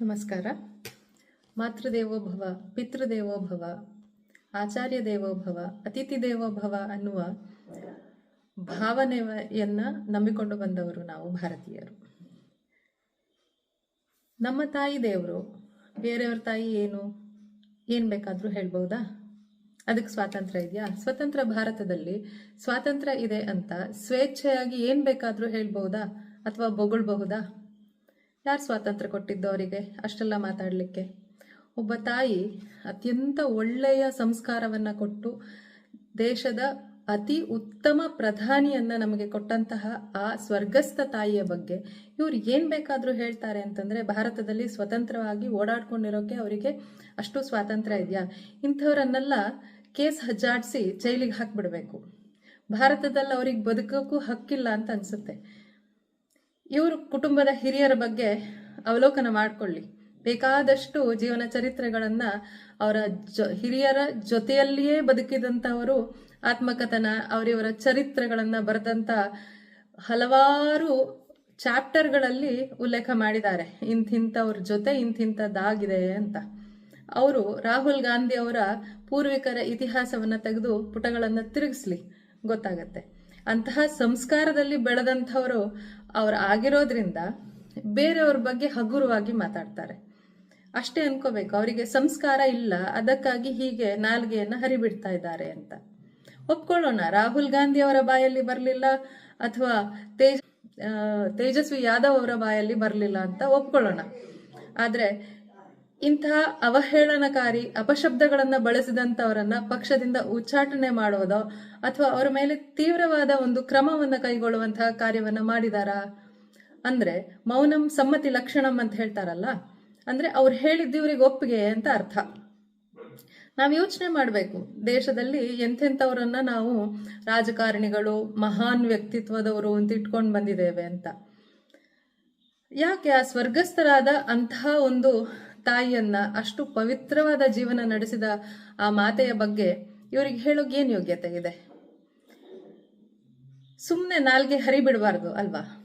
ನಮಸ್ಕಾರ. ಮಾತೃದೇವೋಭವ, ಪಿತೃದೇವೋಭವ ಆಚಾರ್ಯ ದೇವೋಭವ ಅತಿಥಿ ದೇವೋಭವ ಅನ್ನುವ ಭಾವನೆಯನ್ನ ನಂಬಿಕೊಂಡು ಬಂದವರು ನಾವು ಭಾರತೀಯರು. ನಮ್ಮ ತಾಯಿ ದೇವರು, ಬೇರೆಯವ್ರ ತಾಯಿ ಏನು? ಏನು ಬೇಕಾದರೂ ಹೇಳ್ಬೋದಾ? ಅದಕ್ಕೆ ಸ್ವಾತಂತ್ರ್ಯ ಇದೆಯಾ? ಸ್ವತಂತ್ರ ಭಾರತದಲ್ಲಿ ಸ್ವಾತಂತ್ರ್ಯ ಇದೆ ಅಂತ ಸ್ವೇಚ್ಛೆಯಾಗಿ ಏನು ಬೇಕಾದರೂ ಹೇಳ್ಬಹುದಾ ಅಥವಾ ಬೊಗಳ್ಬಹುದಾ? ಯಾರು ಸ್ವಾತಂತ್ರ್ಯ ಕೊಟ್ಟಿದ್ದು ಅವರಿಗೆ? ಅಷ್ಟೆಲ್ಲ ಮಾತಾಡಲಿಕ್ಕೆ. ಒಬ್ಬ ತಾಯಿ ಅತ್ಯಂತ ಒಳ್ಳೆಯ ಸಂಸ್ಕಾರವನ್ನು ಕೊಟ್ಟು ದೇಶದ ಅತಿ ಉತ್ತಮ ಪ್ರಧಾನಿಯನ್ನ ನಮಗೆ ಕೊಟ್ಟಂತಹ ಆ ಸ್ವರ್ಗಸ್ಥ ತಾಯಿಯ ಬಗ್ಗೆ ಇವ್ರು ಏನು ಬೇಕಾದರೂ ಹೇಳ್ತಾರೆ ಅಂತಂದರೆ ಭಾರತದಲ್ಲಿ ಸ್ವತಂತ್ರವಾಗಿ ಓಡಾಡ್ಕೊಂಡಿರೋಕೆ ಅವರಿಗೆ ಅಷ್ಟು ಸ್ವಾತಂತ್ರ್ಯ ಇದೆಯಾ? ಇಂಥವರನ್ನೆಲ್ಲ ಕೇಸ್ ಹಜ್ಜಾಡಿಸಿ ಜೈಲಿಗೆ ಹಾಕಿಬಿಡಬೇಕು. ಭಾರತದಲ್ಲಿ ಅವ್ರಿಗೆ ಬದುಕೋಕ್ಕೂ ಹಕ್ಕಿಲ್ಲ ಅಂತ ಅನ್ಸುತ್ತೆ. ಇವರು ಕುಟುಂಬದ ಹಿರಿಯರ ಬಗ್ಗೆ ಅವಲೋಕನ ಮಾಡಿಕೊಳ್ಳಿ. ಬೇಕಾದಷ್ಟು ಜೀವನ ಚರಿತ್ರೆಗಳನ್ನ ಅವರ ಜೊ, ಹಿರಿಯರ ಜೊತೆಯಲ್ಲಿಯೇ ಬದುಕಿದಂಥವರು, ಆತ್ಮಕಥನ, ಅವರಿವರ ಚರಿತ್ರೆಗಳನ್ನು ಬರೆದಂತ ಹಲವಾರು ಚಾಪ್ಟರ್ಗಳಲ್ಲಿ ಉಲ್ಲೇಖ ಮಾಡಿದ್ದಾರೆ. ಇಂಥಿಂಥವ್ರ ಜೊತೆ ಇಂಥಿಂಥದ್ದಾಗಿದೆ ಅಂತ. ಅವರು ರಾಹುಲ್ ಗಾಂಧಿ ಅವರ ಪೂರ್ವಿಕರ ಇತಿಹಾಸವನ್ನ ತೆಗೆದು ಪುಟಗಳನ್ನು ತಿರುಗಿಸ್ಲಿ, ಗೊತ್ತಾಗತ್ತೆ. ಅಂತಹ ಸಂಸ್ಕಾರದಲ್ಲಿ ಬೆಳೆದಂಥವರು ಅವ್ರು ಆಗಿರೋದ್ರಿಂದ ಬೇರೆಯವ್ರ ಬಗ್ಗೆ ಹಗುರವಾಗಿ ಮಾತಾಡ್ತಾರೆ. ಅಷ್ಟೇ ಅನ್ಕೋಬೇಕು, ಅವರಿಗೆ ಸಂಸ್ಕಾರ ಇಲ್ಲ, ಅದಕ್ಕಾಗಿ ಹೀಗೆ ನಾಲ್ಗೆಯನ್ನು ಹರಿಬಿಡ್ತಾ ಇದ್ದಾರೆ ಅಂತ. ಒಪ್ಕೊಳ್ಳೋಣ, ರಾಹುಲ್ ಗಾಂಧಿ ಅವರ ಬಾಯಲ್ಲಿ ಬರಲಿಲ್ಲ ಅಥವಾ ತೇಜ್ ತೇಜಸ್ವಿ ಯಾದವ್ ಅವರ ಬಾಯಲ್ಲಿ ಬರಲಿಲ್ಲ ಅಂತ ಒಪ್ಕೊಳ್ಳೋಣ. ಆದ್ರೆ ಇಂತಹ ಅವಹೇಳನಕಾರಿ ಅಪಶಬ್ದಗಳನ್ನ ಬಳಸಿದಂತವರನ್ನ ಪಕ್ಷದಿಂದ ಉಚ್ಚಾಟನೆ ಮಾಡುವುದೋ ಅಥವಾ ಅವರ ಮೇಲೆ ತೀವ್ರವಾದ ಒಂದು ಕ್ರಮವನ್ನ ಕೈಗೊಳ್ಳುವಂತಹ ಕಾರ್ಯವನ್ನ ಮಾಡಿದಾರಾ? ಅಂದ್ರೆ ಮೌನಂ ಸಮ್ಮತಿ ಲಕ್ಷಣಂ ಅಂತ ಹೇಳ್ತಾರಲ್ಲ, ಅಂದ್ರೆ ಅವ್ರು ಹೇಳಿದ್ದು ಇವ್ರಿಗೆ ಒಪ್ಪಿಗೆ ಅಂತ ಅರ್ಥ. ನಾವು ಯೋಚನೆ ಮಾಡಬೇಕು, ದೇಶದಲ್ಲಿ ಎಂಥೆಂಥವರನ್ನ ನಾವು ರಾಜಕಾರಣಿಗಳು, ಮಹಾನ್ ವ್ಯಕ್ತಿತ್ವದವರು ಅಂತ ಇಟ್ಕೊಂಡು ಬಂದಿದ್ದೇವೆ ಅಂತ. ಯಾಕೆ ಆ ಸ್ವರ್ಗಸ್ಥರಾದ ಅಂತಹ ಒಂದು ತಾಯಿಯನ್ನ ಅಷ್ಟು ಪವಿತ್ರವಾದ ಜೀವನ ನಡೆಸಿದ ಆ ಮಾತೆಯ ಬಗ್ಗೆ ಇವರಿಗೆ ಹೇಳೋಕೆ ಏನು ಯೋಗ್ಯತೆ ಇದೆ? ಸುಮ್ಮನೆ ನಾಲ್ಗೆ ಹರಿಬಿಡಬಾರ್ದು ಅಲ್ವಾ?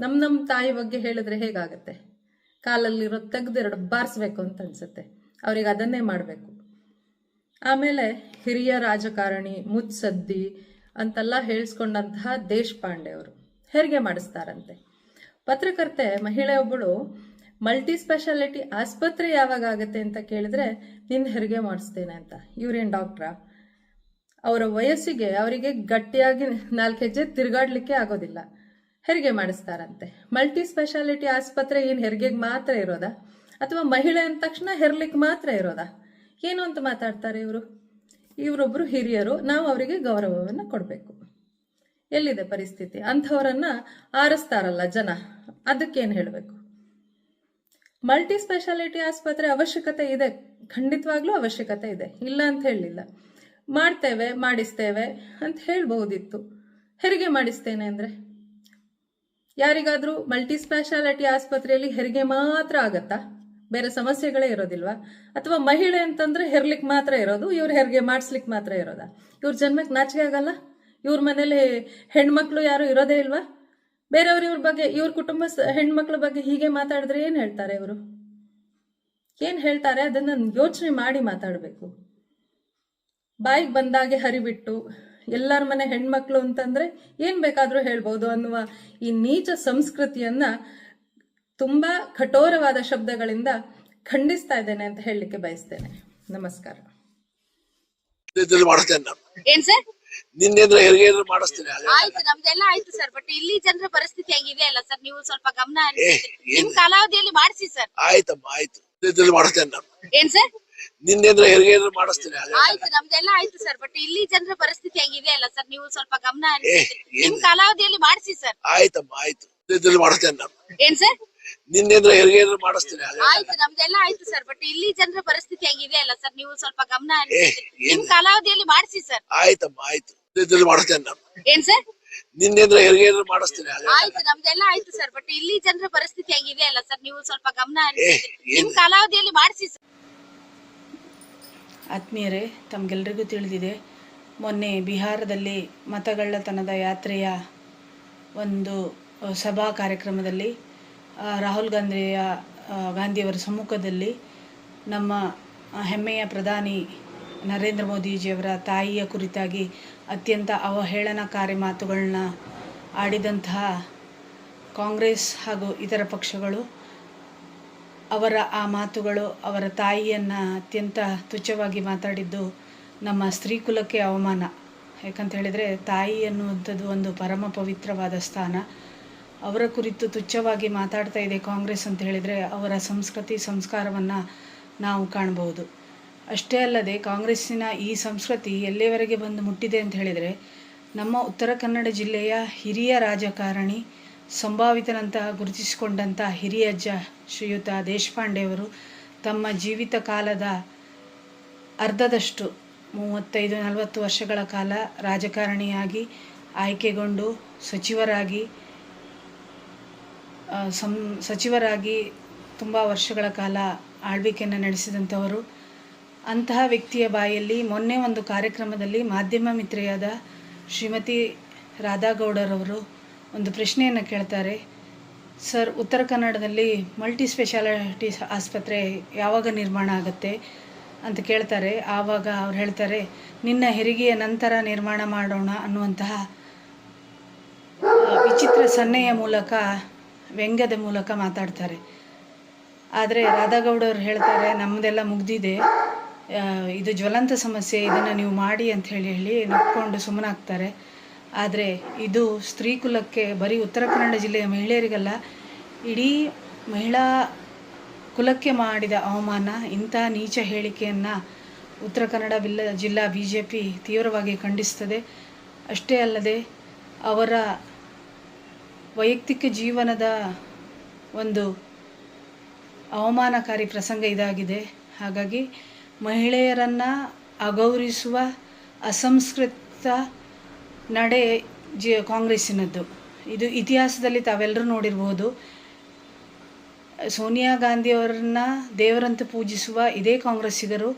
ನಮ್ಮ ನಮ್ಮ ತಾಯಿ ಬಗ್ಗೆ ಹೇಳಿದ್ರೆ ಹೇಗಾಗತ್ತೆ? ಕಾಲಲ್ಲಿರೋ ತೆಗ್ದೆರಡು ಬಾರಿಸ್ಬೇಕು ಅಂತ ಅನ್ಸುತ್ತೆ. ಅವ್ರಿಗೆ ಅದನ್ನೇ ಮಾಡಬೇಕು. ಆಮೇಲೆ ಹಿರಿಯ ರಾಜಕಾರಣಿ ಮುತ್ಸದ್ದಿ ಅಂತೆಲ್ಲ ಹೇಳಿಸ್ಕೊಂಡಂತಹ ದೇಶಪಾಂಡೆ ಅವರು. ಹೆರಿಗೆ ಮಾಡಿಸ್ತಾರಂತೆ? ಪತ್ರಕರ್ತೆ ಮಹಿಳೆಯೊಬ್ಬಳು ಮಲ್ಟಿ ಸ್ಪೆಷಾಲಿಟಿ ಆಸ್ಪತ್ರೆ ಯಾವಾಗ ಆಗುತ್ತೆ ಅಂತ ಕೇಳಿದ್ರೆ ನಿನ್ನ ಹೆರಿಗೆ ಮಾಡಿಸ್ತೇನೆ ಅಂತ. ಇವ್ರೇನ್ ಡಾಕ್ಟ್ರಾ? ಅವರ ವಯಸ್ಸಿಗೆ ಅವರಿಗೆ ಗಟ್ಟಿಯಾಗಿ ನಾಲ್ಕು ಹೆಜ್ಜೆ ತಿರುಗಾಡ್ಲಿಕ್ಕೆ ಆಗೋದಿಲ್ಲ. ಹೆರಿಗೆ ಮಾಡಿಸ್ತಾರಂತೆ. ಮಲ್ಟಿ ಸ್ಪೆಷಾಲಿಟಿ ಆಸ್ಪತ್ರೆ ಏನು ಹೆರಿಗೆಗೆ ಮಾತ್ರ ಇರೋದಾ? ಅಥವಾ ಮಹಿಳೆ ಅಂದ ತಕ್ಷಣ ಹೆರ್ಲಿಕ್ಕೆ ಮಾತ್ರ ಇರೋದಾ? ಏನು ಅಂತ ಮಾತಾಡ್ತಾರೆ ಇವರು? ಇವರೊಬ್ಬರು ಹಿರಿಯರು, ನಾವು ಅವರಿಗೆ ಗೌರವವನ್ನು ಕೊಡಬೇಕು. ಎಲ್ಲಿದೆ ಪರಿಸ್ಥಿತಿ? ಅಂಥವರನ್ನ ಆರಿಸ್ತಾರಲ್ಲ ಜನ. ಅದಕ್ಕೇನು ಹೇಳಬೇಕು? ಮಲ್ಟಿ ಸ್ಪೆಷಾಲಿಟಿ ಆಸ್ಪತ್ರೆ ಅವಶ್ಯಕತೆ ಇದೆ. ಖಂಡಿತವಾಗ್ಲೂ ಅವಶ್ಯಕತೆ ಇದೆ. ಇಲ್ಲ ಅಂತ ಹೇಳಲಿಲ್ಲ. ಮಾಡ್ತೇವೆ, ಮಾಡಿಸ್ತೇವೆ ಅಂತ ಹೇಳ್ಬಹುದಿತ್ತು ಹೆರಿಗೆ ಮಾಡಿಸ್ತೇನೆ ಅಂದ್ರೆ? ಯಾರಿಗಾದರೂ ಮಲ್ಟಿ ಸ್ಪೆಷಾಲಿಟಿ ಆಸ್ಪತ್ರೆಯಲ್ಲಿ ಹೆರಿಗೆ ಮಾತ್ರ ಆಗತ್ತಾ? ಬೇರೆ ಸಮಸ್ಯೆಗಳೇ ಇರೋದಿಲ್ವಾ? ಅಥವಾ ಮಹಿಳೆ ಅಂತಂದ್ರೆ ಹೆರ್ಲಿಕ್ ಮಾತ್ರ ಇರೋದು, ಇವ್ರು ಹೆರಿಗೆ ಮಾಡಿಸ್ಲಿಕ್ಕೆ ಮಾತ್ರ ಇರೋದಾ? ಇವ್ರ ಜನ್ಮಕ್ಕೆ ನಾಚಿಕೆ ಆಗಲ್ಲ? ಇವ್ರ ಮನೇಲಿ ಹೆಣ್ಮಕ್ಳು ಯಾರು ಇರೋದೇ ಇಲ್ವಾ? ಬೇರೆಯವ್ರ ಇವ್ರ ಬಗ್ಗೆ ಇವ್ರ ಕುಟುಂಬ ಸ- ಹೆಣ್ಮಕ್ಳ ಬಗ್ಗೆ ಹೀಗೆ ಮಾತಾಡಿದ್ರೆ ಏನ್ ಹೇಳ್ತಾರೆ ಇವರು? ಏನ್ ಹೇಳ್ತಾರೆ? ಅದನ್ನ ಯೋಚನೆ ಮಾಡಿ ಮಾತಾಡಬೇಕು. ಬಾಯಿಗೆ ಬಂದಾಗೆ ಹರಿಬಿಟ್ಟು ಎಲ್ಲರ ಮನೆ ಹೆಣ್ಮಕ್ಳು ಅಂತಂದ್ರೆ ಏನ್ ಬೇಕಾದ್ರೂ ಹೇಳ್ಬೋದು ಅನ್ನುವ ಈ ನೀಚ ಸಂಸ್ಕೃತಿಯನ್ನ ತುಂಬಾ ಕಠೋರವಾದ ಶಬ್ದಗಳಿಂದ ಖಂಡಿಸ್ತಾ ಇದ್ದೇನೆ ಅಂತ ಹೇಳಲಿಕ್ಕೆ ಬಯಸ್ತೇನೆ. ನಮಸ್ಕಾರ. ಇದ್ರಲ್ಲಿ ಮಾಡ್ತೇನೆ ನಾನು ಏನ್ ಹೆರಿಗೆ ಮಾಡಿಸ್ತೀನಿ ಆಯ್ತು ನಮ್ದೆಲ್ಲ ಆಯ್ತು ಸರ್ ಬಟ್ ಇಲ್ಲಿ ಜನರ ಪರಿಸ್ಥಿತಿ ಹೆಂಗಿದೆ ಅಲ್ಲ ಸರ್ ನೀವು ಸ್ವಲ್ಪ ಗಮನ ಹರಿಸಿ. ಏ, ಏನ್- ನಿಮ್ ಕಾಲಾವಧಿಯಲ್ಲಿ ಮಾಡಿಸಿ ಸರ್ ಆಯ್ತಮ್ಮ ಆಯ್ತು. ಮಾಡಿಸ್ತೇನೆ ಮಾಡ್ತೇನೆ ನಾನು. ಏನ್ ಸರ್ ನಿನ್ನೆಂದ್ರೆ ಹೆರಿಗೆ ಮಾಡಿಸ್ತೀನಿ. ಆಯ್ತು ನಮ್ದೆಲ್ಲ ಆಯ್ತು ಸರ್ ಬಟ್ ಇಲ್ಲಿ ಜನರ ಪರಿಸ್ಥಿತಿ ಹೆಂಗಿದೆ ಅಲ್ಲ ಸರ್ ನೀವು ಸ್ವಲ್ಪ ಗಮನ ಹರಿಸಿ. ಏ, ಏನ್- ನಿಮ್ ಕಾಲಾವಧಿಯಲ್ಲಿ ಮಾಡಿಸಿ ಸರ್ ಆಯ್ತಮ್ಮ ಆಯ್ತು. ಮಾಡಿಸ್ತೇನೆ ಮಾಡ್ತೇನೆ ನಾನು. ಏನ್ ಸರ್ ನಿನ್ನೇಂದ್ರ ಹೆರಿಗೆ ಮಾಡಿಸ್ತೀನಿ ಆಯ್ತು ನಮ್ದೆಲ್ಲ ಆಯ್ತು ಸರ್ ಬಟ್ ಇಲ್ಲಿ ಜನರ ಪರಿಸ್ಥಿತಿ ಹೆಂಗಿದೆ ಅಲ್ಲ ಸರ್? ನೀವು ಸ್ವಲ್ಪ ಗಮನ ಏ, ಹರಿಸಿ. ಏನ್- ನಿಮ್ ಕಾಲಾವಧಿಯಲ್ಲಿ ಮಾಡಿಸಿ ಸರ್. ಆಯ್ತಮ್ಮ ಆಯ್ತು. ಇದ್ರಲ್ಲಿ ಮಾಡಿಸ್ತೇನೆ ನಾನು. ಏನ್ ಸರ್? ನಿನ್ನೇಂದ್ರ ಹೆರಿಗೆ ಮಾಡಿಸ್ತೀನಿ ಆಯ್ತು ನಮ್ದೆಲ್ಲ ಆಯ್ತು ಸರ್ ಬಟ್ ಇಲ್ಲಿ ಜನರ ಪರಿಸ್ಥಿತಿ ಹೆಂಗಿದೆ ಅಲ್ಲ ಸರ್? ನೀವು ಸ್ವಲ್ಪ ಗಮನ ಏ, ಹರಿಸಿ. ಏನ್- ನಿಮ್ ಕಾಲಾವಧಿಯಲ್ಲಿ ಮಾಡಿಸಿ ಸರ್. ಆತ್ಮೀಯರೇ ತಮ್ಗೆಲ್ರಿಗೂ ತಿಳಿದಿದೆ ಮೊನ್ನೆ ಬಿಹಾರದಲ್ಲಿ ಮತಗಳ್ಳತನದ ಯಾತ್ರೆಯ ಒಂದು ಅ, ಸಭಾ ಕಾರ್ಯಕ್ರಮದಲ್ಲಿ ರಾಹುಲ್ ಗಾಂಧಿಯ ಗಾಂಧಿಯವರ ಸಮ್ಮುಖದಲ್ಲಿ ನಮ್ಮ ಹೆಮ್ಮೆಯ ಪ್ರಧಾನಿ ನರೇಂದ್ರ ಮೋದಿಜಿಯವರ ತಾಯಿಯ ಕುರಿತಾಗಿ ಅತ್ಯಂತ ಅವಹೇಳನಕಾರಿ ಮಾತುಗಳನ್ನ ಆಡಿದಂತಹ ಕಾಂಗ್ರೆಸ್ ಹಾಗೂ ಇತರ ಪಕ್ಷಗಳು ಅವರ ಆ ಮಾತುಗಳು ಅವರ ತಾಯಿಯನ್ನು ಅತ್ಯಂತ ತುಚ್ಛವಾಗಿ ಮಾತಾಡಿದ್ದು ನಮ್ಮ ಸ್ತ್ರೀ ಕುಲಕ್ಕೆ ಅವಮಾನ. ಯಾಕಂತ ಹೇಳಿದರೆ ತಾಯಿ ಅನ್ನುವಂಥದ್ದು ಒಂದು ಪರಮ ಪವಿತ್ರವಾದ ಸ್ಥಾನ. ಅವರ ಕುರಿತು ತುಚ್ಛವಾಗಿ ಮಾತಾಡ್ತಾ ಇದೆ ಕಾಂಗ್ರೆಸ್ ಅಂತ ಹೇಳಿದರೆ ಅವರ ಸಂಸ್ಕೃತಿ ಸಂಸ್ಕಾರವನ್ನು ನಾವು ಕಾಣಬಹುದು. ಅಷ್ಟೇ ಅಲ್ಲದೆ ಕಾಂಗ್ರೆಸ್ಸಿನ ಈ ಸಂಸ್ಕೃತಿ ಎಲ್ಲಿವರೆಗೆ ಬಂದು ಮುಟ್ಟಿದೆ ಅಂತ ಹೇಳಿದರೆ ನಮ್ಮ ಉತ್ತರ ಕನ್ನಡ ಜಿಲ್ಲೆಯ ಹಿರಿಯ ರಾಜಕಾರಣಿ ಸಂಭಾವಿತನಂತ ಗುರುತಿಸಿಕೊಂಡಂಥ ಹಿರಿಯಜ್ಜ ಶ್ರೀಯುತ ದೇಶಪಾಂಡೆಯವರು ತಮ್ಮ ಜೀವಿತ ಕಾಲದ ಅರ್ಧದಷ್ಟು ಮೂವತ್ತೈದು ನಲವತ್ತು ವರ್ಷಗಳ ಕಾಲ ರಾಜಕಾರಣಿಯಾಗಿ ಆಯ್ಕೆಗೊಂಡು ಸಚಿವರಾಗಿ ಸಂ, ಸಚಿವರಾಗಿ ತುಂಬ ವರ್ಷಗಳ ಕಾಲ ಆಳ್ವಿಕೆಯನ್ನು ನಡೆಸಿದಂಥವರು. ಅಂತಹ ವ್ಯಕ್ತಿಯ ಬಾಯಲ್ಲಿ ಮೊನ್ನೆ ಒಂದು ಕಾರ್ಯಕ್ರಮದಲ್ಲಿ ಮಾಧ್ಯಮ ಮಿತ್ರೆಯಾದ ಶ್ರೀಮತಿ ರಾಧಾಗೌಡರವರು ಒಂದು ಪ್ರಶ್ನೆಯನ್ನು ಕೇಳ್ತಾರೆ. ಸರ್, ಉತ್ತರ ಕನ್ನಡದಲ್ಲಿ ಮಲ್ಟಿ ಸ್ಪೆಷಾಲಿಟಿ ಆಸ್ಪತ್ರೆ ಯಾವಾಗ ನಿರ್ಮಾಣ ಆಗುತ್ತೆ ಅಂತ ಕೇಳ್ತಾರೆ. ಆವಾಗ ಅವ್ರು ಹೇಳ್ತಾರೆ, ನಿನ್ನ ಹೆರಿಗೆಯ ನಂತರ ನಿರ್ಮಾಣ ಮಾಡೋಣ ಅನ್ನುವಂತಹ ವಿಚಿತ್ರ ಸನ್ನೆಯ ಮೂಲಕ ವ್ಯಂಗ್ಯದ ಮೂಲಕ ಮಾತಾಡ್ತಾರೆ. ಆದರೆ ರಾಧಾಗೌಡರು ಹೇಳ್ತಾರೆ ನಮ್ಮದೆಲ್ಲ ಮುಗ್ದಿದೆ. ಇದು ಜ್ವಲಂತ ಸಮಸ್ಯೆ, ಇದನ್ನು ನೀವು ಮಾಡಿ ಅಂತ ಹೇಳಿ ಹೇಳಿ ನಕ್ಕೊಂಡು ಸುಮ್ಮನಾಗ್ತಾರೆ. ಆದರೆ ಇದು ಸ್ತ್ರೀ ಕುಲಕ್ಕೆ, ಬರೀ ಉತ್ತರ ಕನ್ನಡ ಜಿಲ್ಲೆಯ ಮಹಿಳೆಯರಿಗಲ್ಲ, ಇಡೀ ಮಹಿಳಾ ಕುಲಕ್ಕೆ ಮಾಡಿದ ಅವಮಾನ, ಇಂಥ ನೀಚ ಹೇಳಿಕೆಯನ್ನು ಉತ್ತರ ಕನ್ನಡ ಬಿಲ್ಲ ಜಿಲ್ಲಾ ಬಿ ಜೆ ಪಿ ತೀವ್ರವಾಗಿ ಖಂಡಿಸ್ತದೆ. ಅಷ್ಟೇ ಅಲ್ಲದೆ ಅವರ ವೈಯಕ್ತಿಕ ಜೀವನದ ಒಂದು ಅವಮಾನಕಾರಿ ಪ್ರಸಂಗ ಇದಾಗಿದೆ. ಹಾಗಾಗಿ ಮಹಿಳೆಯರನ್ನು ಅಗೌರಿಸುವ ಅಸಂಸ್ಕೃತ ನಡೆ ಜಿ, ಕಾಂಗ್ರೆಸ್ಸಿನದ್ದು. ಇದು ಇತಿಹಾಸದಲ್ಲಿ ತಾವೆಲ್ಲರೂ ನೋಡಿರ್ಬೋದು. ಸೋನಿಯಾ ಗಾಂಧಿಯವರನ್ನ ದೇವರಂತೆ ಪೂಜಿಸುವ ಇದೇ ಕಾಂಗ್ರೆಸ್ಸಿಗರು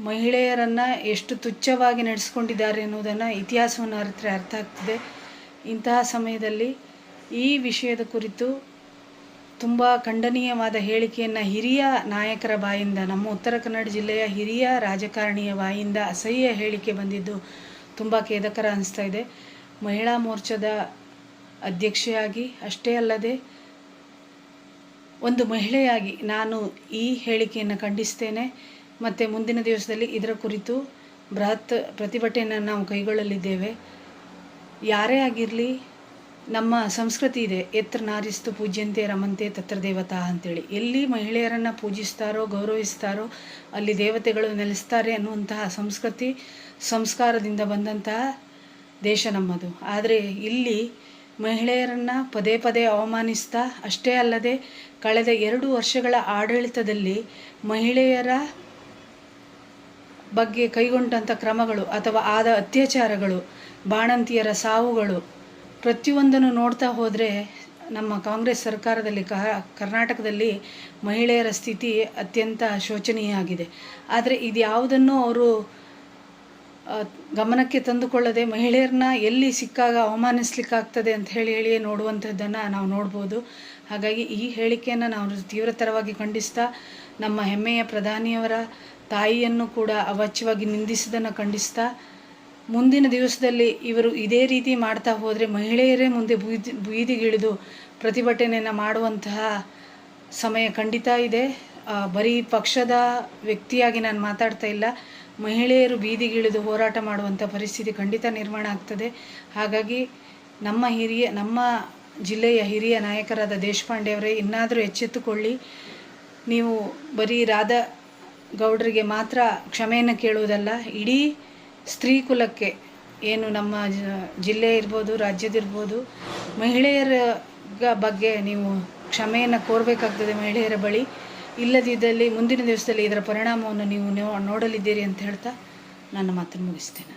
ಮಹಿಳೆಯರನ್ನು ಎಷ್ಟು ತುಚ್ಛವಾಗಿ ನಡೆಸ್ಕೊಂಡಿದ್ದಾರೆ ಎನ್ನುವುದನ್ನು ಇತಿಹಾಸವನ್ನು ಅರಿತರೆ ಅರ್ಥ ಆಗ್ತಿದೆ. ಇಂತಹ ಸಮಯದಲ್ಲಿ ಈ ವಿಷಯದ ಕುರಿತು ತುಂಬ ಖಂಡನೀಯವಾದ ಹೇಳಿಕೆಯನ್ನು ಹಿರಿಯ ನಾಯಕರ ಬಾಯಿಂದ, ನಮ್ಮ ಉತ್ತರ ಕನ್ನಡ ಜಿಲ್ಲೆಯ ಹಿರಿಯ ರಾಜಕಾರಣಿಯ ಬಾಯಿಂದ ಅಸಹ್ಯ ಹೇಳಿಕೆ ಬಂದಿದ್ದು ತುಂಬ ಖೇದಕರ ಅನಿಸ್ತಾ ಇದೆ. ಮಹಿಳಾ ಮೋರ್ಚಾದ ಅಧ್ಯಕ್ಷೆಯಾಗಿ ಅಷ್ಟೇ ಅಲ್ಲದೆ ಒಂದು ಮಹಿಳೆಯಾಗಿ ನಾನು ಈ ಹೇಳಿಕೆಯನ್ನು ಖಂಡಿಸ್ತೇನೆ. ಮತ್ತು ಮುಂದಿನ ದಿವಸದಲ್ಲಿ ಇದರ ಕುರಿತು ಬೃಹತ್ ಪ್ರತಿಭಟನೆಯನ್ನು ನಾವು ಕೈಗೊಳ್ಳಲಿದ್ದೇವೆ. ಯಾರೇ ಆಗಿರಲಿ ನಮ್ಮ ಸಂಸ್ಕೃತಿ ಇದೆ. ಎತ್ರ ನಾರಿಸ್ತು ಪೂಜ್ಯಂತೆ ರಮಂತೆ ತತ್ರ ದೇವತಾ ಅಂತೇಳಿ. ಎಲ್ಲಿ ಮಹಿಳೆಯರನ್ನು ಪೂಜಿಸ್ತಾರೋ, ಗೌರವಿಸ್ತಾರೋ, ಅಲ್ಲಿ ದೇವತೆಗಳು ನೆಲೆಸ್ತಾರೆ ಅನ್ನುವಂತಹ ಸಂಸ್ಕೃತಿ, ಸಂಸ್ಕಾರದಿಂದ ಬಂದಂತಹ ದೇಶ ನಮ್ಮದು. ಆದರೆ ಇಲ್ಲಿ ಮಹಿಳೆಯರನ್ನು ಪದೇ ಪದೇ ಅವಮಾನಿಸ್ತಾ, ಅಷ್ಟೇ ಅಲ್ಲದೆ ಕಳೆದ ಎರಡು ವರ್ಷಗಳ ಆಡಳಿತದಲ್ಲಿ ಮಹಿಳೆಯರ ಬಗ್ಗೆ ಕೈಗೊಂಡಂಥ ಕ್ರಮಗಳು ಅಥವಾ ಆದ ಅತ್ಯಾಚಾರಗಳು, ಬಾಣಂತಿಯರ ಸಾವುಗಳು ಪ್ರತಿಯೊಂದನ್ನು ನೋಡ್ತಾ ಹೋದರೆ ನಮ್ಮ ಕಾಂಗ್ರೆಸ್ ಸರ್ಕಾರದಲ್ಲಿ ಕರ್ನಾಟಕದಲ್ಲಿ ಮಹಿಳೆಯರ ಸ್ಥಿತಿ ಅತ್ಯಂತ ಶೋಚನೀಯ ಆಗಿದೆ. ಆದರೆ ಇದು ಯಾವುದನ್ನು ಅವರು ಗಮನಕ್ಕೆ ತಂದುಕೊಳ್ಳದೆ ಮಹಿಳೆಯರನ್ನ ಎಲ್ಲಿ ಸಿಕ್ಕಾಗ ಅವಮಾನಿಸ್ಲಿಕ್ಕಾಗ್ತದೆ ಅಂತ ಹೇಳಿ ಹೇಳಿಯೇ ನೋಡುವಂಥದ್ದನ್ನು ನಾವು ನೋಡ್ಬೋದು. ಹಾಗಾಗಿ ಈ ಹೇಳಿಕೆಯನ್ನು ನಾವು ತೀವ್ರತರವಾಗಿ ಖಂಡಿಸ್ತಾ ನಮ್ಮ ಹೆಮ್ಮೆಯ ಪ್ರಧಾನಿಯವರ ತಾಯಿಯನ್ನು ಕೂಡ ಅವಾಚ್ಯವಾಗಿ ನಿಂದಿಸಿದ್ದನ್ನು ಖಂಡಿಸ್ತಾ ಮುಂದಿನ ದಿವಸದಲ್ಲಿ ಇವರು ಇದೇ ರೀತಿ ಮಾಡ್ತಾ ಹೋದರೆ ಮಹಿಳೆಯರೇ ಮುಂದೆ ಬೀದಿ ಬೀದಿಗಿಳಿದು ಪ್ರತಿಭಟನೆಯನ್ನು ಮಾಡುವಂತಹ ಸಮಯ ಖಂಡಿತ ಇದೆ. ಬರೀ ಪಕ್ಷದ ವ್ಯಕ್ತಿಯಾಗಿ ನಾನು ಮಾತಾಡ್ತಾ ಇಲ್ಲ. ಮಹಿಳೆಯರು ಬೀದಿಗಿಳಿದು ಹೋರಾಟ ಮಾಡುವಂಥ ಪರಿಸ್ಥಿತಿ ಖಂಡಿತ ನಿರ್ಮಾಣ ಆಗ್ತದೆ. ಹಾಗಾಗಿ ನಮ್ಮ ಹಿರಿಯ, ನಮ್ಮ ಜಿಲ್ಲೆಯ ಹಿರಿಯ ನಾಯಕರಾದ ದೇಶಪಾಂಡೆ ಅವರೇ, ಇನ್ನಾದರೂ ಎಚ್ಚೆತ್ತುಕೊಳ್ಳಿ. ನೀವು ಬರೀ ರಾಧಾ ಗೌಡರಿಗೆ ಮಾತ್ರ ಕ್ಷಮೆಯನ್ನು ಕೇಳುವುದಲ್ಲ, ಇಡೀ ಸ್ತ್ರೀ ಕುಲಕ್ಕೆ ಏನು ನಮ್ಮ ಜಿಲ್ಲೆ ಇರ್ಬೋದು ರಾಜ್ಯದಿರ್ಬೋದು ಮಹಿಳೆಯರ ಬಗ್ಗೆ ನೀವು ಕ್ಷಮೆಯನ್ನು ಕೋರಬೇಕಾಗ್ತದೆ ಮಹಿಳೆಯರ ಬಳಿ. ಇಲ್ಲದಿದ್ದಲ್ಲಿ ಮುಂದಿನ ದಿವಸದಲ್ಲಿ ಇದರ ಪರಿಣಾಮವನ್ನು ನೀವು ನೋಡಲಿದ್ದೀರಿ ಅಂತ ಹೇಳ್ತಾ ನನ್ನ ಮಾತನ್ನು ಮುಗಿಸ್ತೇನೆ.